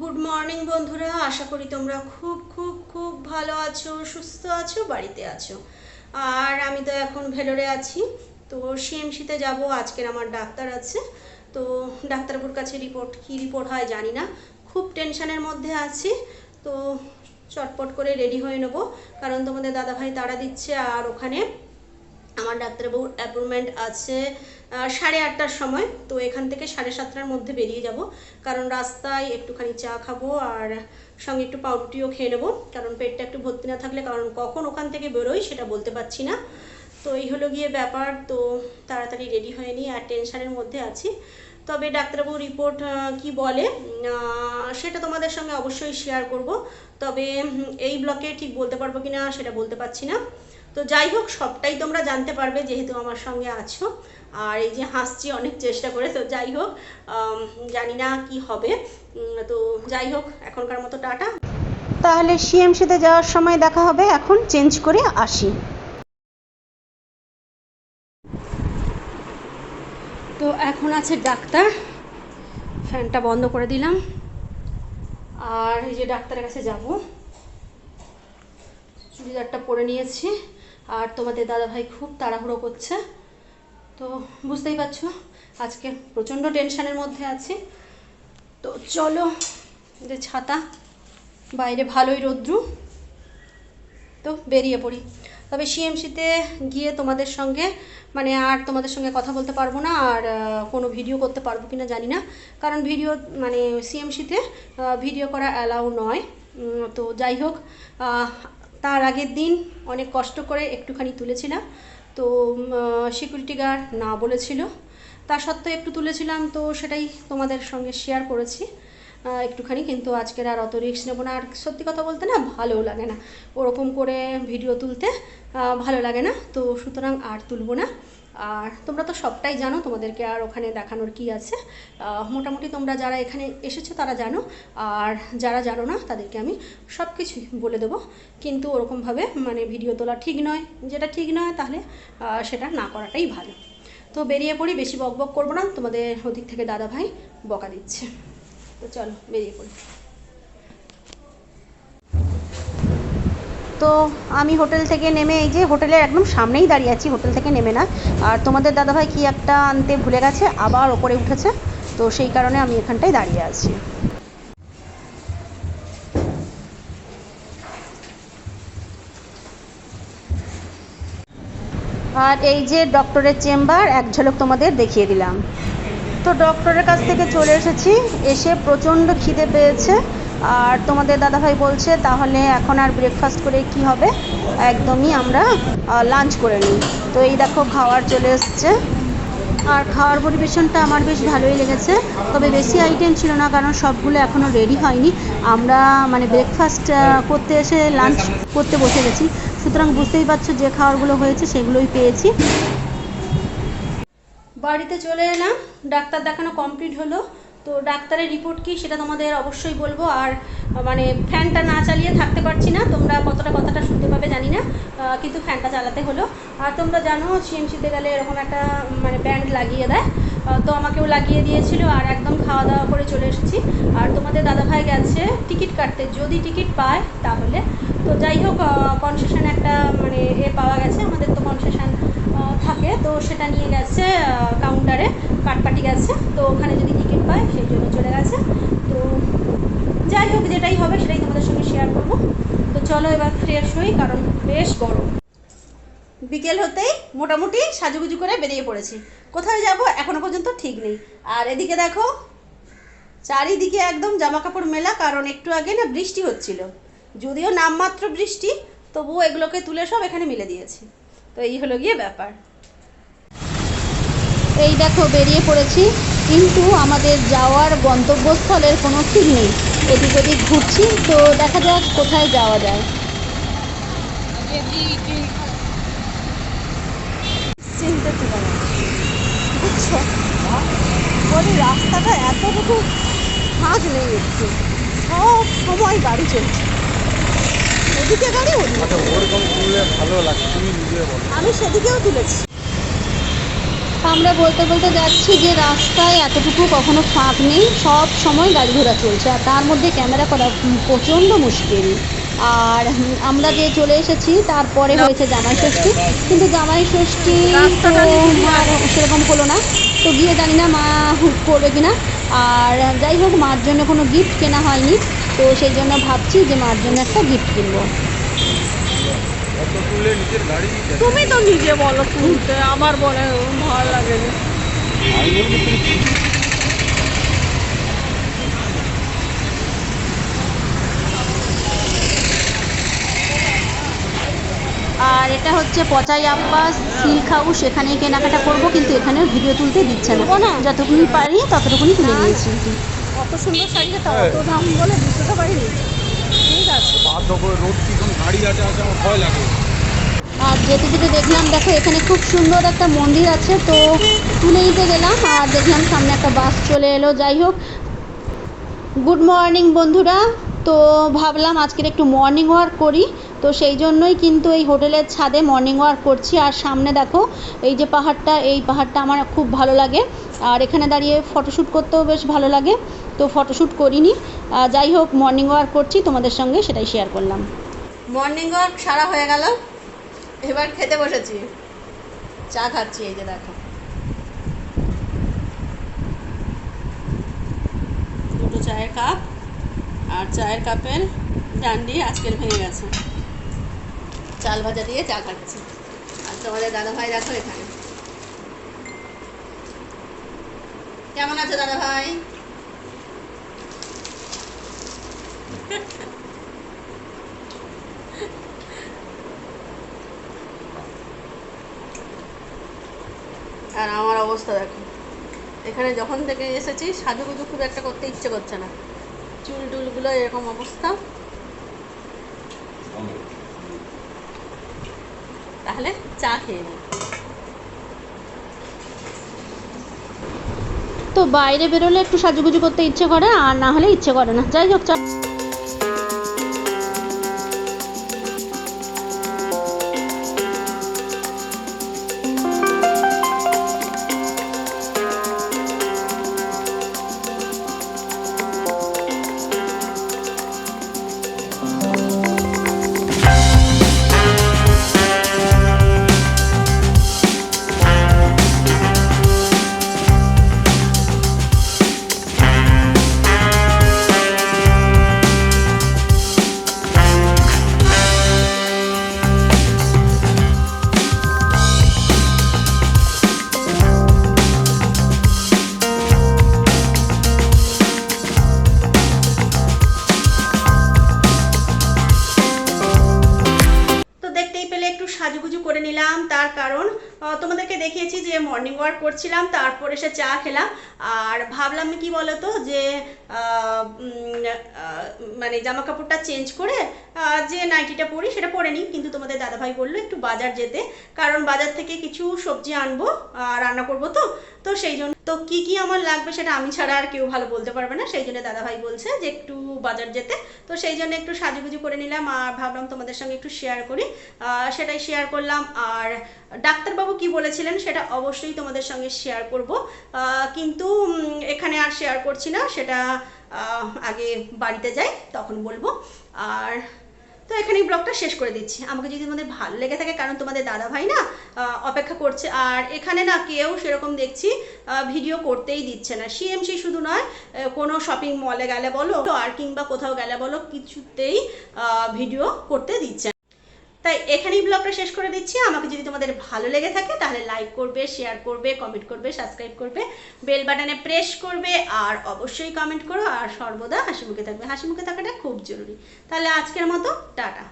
Good morning বন্ধুরা। আশা করি তোমরা খুব খুব খুব ভালো আছো, সুস্থ আছো, বাড়িতে আছো। আর আমি তো এখন ভেলোরে আছি। তো সিএমসিতে যাব। আজকের আমার ডাক্তার আছে। তো ডাক্তারবাবুর কাছে রিপোর্ট কী রিপোর্ট হয় জানি না। খুব টেনশনের মধ্যে আছি। তো চটপট করে রেডি হয়ে নেব। কারণ তোমাদের দাদাভাই তাড়া দিচ্ছে। আর ওখানে আমার ডাক্তারবাবুর অ্যাপয়েন্টমেন্ট আছে। সাড়ে আটটার সময়। তো এখান থেকে সাড়ে সাতটার মধ্যে বেরিয়ে যাব। কারণ রাস্তায় একটুখানি চা খাব আর সঙ্গে একটু পাউরুটিও খেয়ে নেব। কারণ পেটটা একটু ভর্তি না থাকলে কারণ কখন ওখান থেকে বেরোই সেটা বলতে পারছি না। তো এই হলো গিয়ে ব্যাপার। তো তাড়াতাড়ি রেডি হয়নি আর টেনশনের মধ্যে আছি। তবে ডাক্তারবাবু রিপোর্ট কি বলে? সেটা তোমাদের সঙ্গে অবশ্যই শেয়ার করব। তবে এই ব্লকে ঠিক বলতে পারব কি না সেটা বলতে পারছি না। তো যাই হোক, সবটাই তোমরা জানতে পারবে যেহেতু আমার সঙ্গে আছো। আর এই যে হাসছি অনেক চেষ্টা করে তো যাই হোক জানি না কি হবে। তো যাই হোক এখনকার মতো টাটা। তাহলে সিএমসিতে যাওয়ার সময় দেখা হবে এখন চেঞ্জ করে আসি। তো এখন আছে ডাক্তার ফ্যানটা বন্ধ করে দিলাম। আর এই যে ডাক্তারের কাছে যাব। চুড়িদারটা পরে নিয়েছি। আর তোমাদের দাদাভাই খুব তাড়াহুড়ো করছে। তো বুঝতেই পারছ, আজকে প্রচণ্ড টেনশানের মধ্যে আছি। তো চলো যে ছাতা, বাইরে ভালোই রৌদ্রু। তো বেরিয়ে পড়ি। তবে সিএমসিতে গিয়ে তোমাদের সঙ্গে মানে আর তোমাদের সঙ্গে কথা বলতে পারব না, আর কোনো ভিডিও করতে পারব কি না জানি না। কারণ ভিডিও মানে সিএমসিতে ভিডিও করা অ্যালাউ নয়। তো যাই হোক তার আগের দিন অনেক কষ্ট করে একটুখানি তুলেছিলাম। তো সিকিউরিটি গার্ড না বলেছিল। তা সত্ত্বেও একটু তুলেছিলাম, তো সেটাই তোমাদের সঙ্গে শেয়ার করেছি। একটুখানি, কিন্তু আজকের আর অত রিক্স নেব না। আর সত্যি কথা বলতে না, ভালোও লাগে না। ওরকম করে ভিডিও তুলতে ভালো লাগে না। তো সুতরাং আর তুলব না। আর তোমরা তো সবটাই জানো, তোমাদেরকে আর ওখানে দেখানোর কি আছে। মোটামুটি তোমরা যারা এখানে এসেছ তারা জানো, আর যারা জানো না তাদেরকে আমি সব কিছুই বলে দেবো। কিন্তু ওরকমভাবে মানে ভিডিও তোলা ঠিক নয়, যেটা ঠিক নয় তাহলে সেটা না করাটাই ভালো। তো বেরিয়ে পড়ি, বেশি বক বক করব না, তোমাদের ওদিক থেকে দাদা ভাই বকা দিচ্ছে। তো চলো, বেরিয়ে পড়ি। তো আমি হোটেল থেকে নেমে এই যে হোটেলের একদম সামনেই দাঁড়িয়ে আছি, হোটেল থেকে নেমে না। আর তোমাদের দাদাভাই কি একটা আনতে ভুলে গেছে, আবার ওপরে উঠেছে, তো সেই কারণে আমি এখানটায় দাঁড়িয়ে আছি। আর এই যে ডক্টরের চেম্বার, এক ঝলক তোমাদের দেখিয়ে দিলাম। তো ডক্টরের কাছ থেকে চলে এসেছি, এসে প্রচণ্ড খিদে পেয়েছে। আর তোমাদের দাদাভাই বলছে, তাহলে এখন আর ব্রেকফাস্ট করে কি হবে? একদমই আমরা লাঞ্চ করে নিই। তো এই দেখো, খাওয়ার চলে এসছে। আর খাওয়ার পরিবেশনটা আমার বেশ ভালোই লেগেছে। তবে বেশি আইটেম ছিল না, কারণ সবগুলো এখনও রেডি হয়নি। আমরা মানে ব্রেকফাস্ট করতে এসে লাঞ্চ করতে বসে গেছি। সুতরাং বুঝতেই পারছ যে খাবারগুলো হয়েছে, সেগুলোই পেয়েছি। বাড়িতে চলে এলাম। ডাক্তার দেখানো কমপ্লিট হলো। তো ডাক্তারের রিপোর্ট কি সেটা তোমাদের অবশ্যই বলব। আর মানে ফ্যানটা না চালিয়ে থাকতে পারছি না। তোমরা কতটা কথাটা শুনতে পাবে জানি না। কিন্তু ফ্যানটা চালাতে হলো। আর তোমরা জানো সিএমসিতে গেলে এরকম একটা মানে ব্যান্ড লাগিয়ে দেয়। তো আমাকেও লাগিয়ে দিয়েছিল আর একদম খাওয়া দাওয়া করে চলে এসেছি। আর তোমাদের দাদাভাই গেছে টিকিট কাটতে। যদি টিকিট পায়, তাহলে। তো যাই হোক কনসেশন একটা মানে এ পাওয়া গেছে। আমাদের তো কনসেশন থাকে, তো সেটা নিয়ে গেছে কাউন্টারে কাটপাটি গেছে, তো ওখানে যদি টিকিট পায়, সেই জন্য চলে গেছে। তো যাই হোক, যেটাই হবে, সেটাই তোমাদের সঙ্গে শেয়ার করব। তো চলো এবার ফ্রেশ হই, কারণ বেশ গরম। বিকেল হতেই মোটামুটি সাজুগুজু করে বেরিয়ে পড়েছি। কোথায় যাব এখনও পর্যন্ত ঠিক নেই। আর এদিকে দেখো, চারিদিকে একদম জামা কাপড় মেলা, কারণ একটু আগে না বৃষ্টি হচ্ছিল। যদিও নামমাত্র বৃষ্টি, তবুও এগুলোকে তুলে সব এখানে মিলে দিয়েছি। তো এই হলো গিয়ে ব্যাপার। এই দেখো বেরিয়ে পড়েছি। কিন্তু আমাদের যাওয়ার গন্তব্যস্থলের কোনো ঠিক নেই। এদিক ওদিক ঘুরছি তো দেখা যাক কোথায় যাওয়া যায়। চিনতে বুঝছ? বলি রাস্তাটা এতটুকু ফাঁক নেই একটু। সব সময় গাড়ি চলছে। এদিকে গাড়ি ওদিকে আচ্ছা ওরকম তুললে ভালো লাগে তুমি নিজে বলো। আমি সেদিকেও তুলেছি। আমরা বলতে বলতে যাচ্ছি যে রাস্তায় এতটুকু কখনো ফাঁক নেই সব সময় গাড়ি ঘোড়া চলছে আর তার মধ্যে ক্যামেরা করা প্রচণ্ড মুশকিল। আর আমরা যে চলে এসেছি তারপরে হয়েছে জামাই ষষ্ঠী কিন্তু জামাই ষষ্ঠী তো আর সেরকম হলো না। তো গিয়ে জানি না মা হুক করবে কিনা। আর যাই হোক মার জন্য কোনো গিফট কেনা হয়নি। তো সেই জন্য ভাবছি যে মার জন্য একটা গিফট কিনবো। তুমি তো নিজে বলো তুলতে আমার বলে ভালো লাগে আর এটা হচ্ছে পচাই আব্বাস সিল্ক হাউস এখানেই কেনাকাটা করব কিন্তু এখানেও ভিডিও তুলতে দিচ্ছে না। যতটুকুনি পারি ততটুকুনি তুলে নিয়েছি। কত সুন্দর শাড়িটা তাও অত দাম বলে বুঝতে পারিনি ঠিক আছে। বাধ্য করে রোড পিছন গাড়ি আছে আছে আমার ভয় লাগে। আর যেতে যেতে দেখলাম দেখো এখানে খুব সুন্দর একটা মন্দির আছে তো তুলে নিতে গেলাম আর দেখলাম সামনে একটা বাস চলে এলো। যাই হোক গুড মর্নিং বন্ধুরা। তো ভাবলাম আজকের একটু মর্নিং ওয়াক করি তো সেই জন্যই কিন্তু এই হোটেলের ছাদে মর্নিং ওয়াক করছি। আর সামনে দেখো এই যে পাহাড়টা এই পাহাড়টা আমার খুব ভালো লাগে। আর এখানে দাঁড়িয়ে ফটোশ্যুট করতেও বেশ ভালো লাগে। তো ফটোশ্যুট করিনি। যাই হোক মর্নিং ওয়াক করছি, তোমাদের সঙ্গে সেটাই শেয়ার করলাম। মর্নিং ওয়াক সারা হয়ে গেল। এবার খেতে বসেছি। চা খাচ্ছি, এই যে দেখো। দুটো চায়ের কাপ আর চায়ের কাপের ডান্ডি আজকের ভেঙে গেছে। চাল ভাজা দিয়ে চা খাচ্ছি। আর তোমাদের দাদা ভাই দেখো এখানে। কেমন আছো দাদা ভাই? আর আমার অবস্থা দেখো। এখানে যখন থেকে এসেছি সাজুগুজু খুব একটা করতে ইচ্ছে করছে না। চুল টুলগুলো এরকম অবস্থা। তাহলে চা খেয়ে নিই তো বাইরে বেরোলে একটু সাজুগুজু করতে ইচ্ছে করে, আর না হলে ইচ্ছে করে না। যাই হোক মর্নিং ওয়াক করছিলাম, তারপর এসে চা খেলাম। আর ভাবলাম কি বলতো যে মানে জামা কাপড়টা চেঞ্জ করে যে নাইটিটা পরি, সেটা পরে নিই। কিন্তু তোমাদের দাদাভাই বলল একটু বাজার যেতে, কারণ বাজার থেকে কিছু সবজি আনব রান্না করব তো। তো সেই জন্য, তো কি কি আমার লাগবে সেটা আমি ছাড়া আর কেউ ভালো বলতে পারবে না। সেই জন্য দাদাভাই বলছে যে একটু বাজার যেতে। তো সেই জন্য একটু সাজুগুজু করে নিলাম আর ভাবলাম তোমাদের সঙ্গে একটু শেয়ার করি। সেটাই শেয়ার করলাম। আর ডাক্তারবাবু কি বলেছিলেন সেটা অবশ্যই তোমাদের সঙ্গে শেয়ার করব। কিন্তু এখানে আর শেয়ার করছি না। সেটা আগে বাড়িতে যাই, তখন বলব। আর তো এখানেই ব্লগটা শেষ করে দিচ্ছি। আমাকে যদি তোমাদের ভালো লেগে থাকে, কারণ তোমাদের দাদা ভাই না অপেক্ষা করছে। আর এখানে না কেউ সেরকম দেখছি ভিডিও করতেই দিচ্ছে না। সিএমসি শুধু নয় কোনো শপিং মলে গেলে বলো, আর কিংবা কোথাও গেলে বলো, কিছুতেই ভিডিও করতে দিচ্ছে। তাই এখানেই ব্লগটা শেষ করে দিচ্ছি। আমাকে যদি তোমাদের ভালো লেগে থাকে, তাহলে লাইক করবে শেয়ার করবে কমেন্ট করবে সাবস্ক্রাইব করবে বেল বাটনে প্রেস করবে, আর অবশ্যই কমেন্ট করো। আর সর্বদা হাসি মুখে থাকবে। হাসি মুখে থাকাটা খুব জরুরি। তাহলে আজকের মতো, টাটা।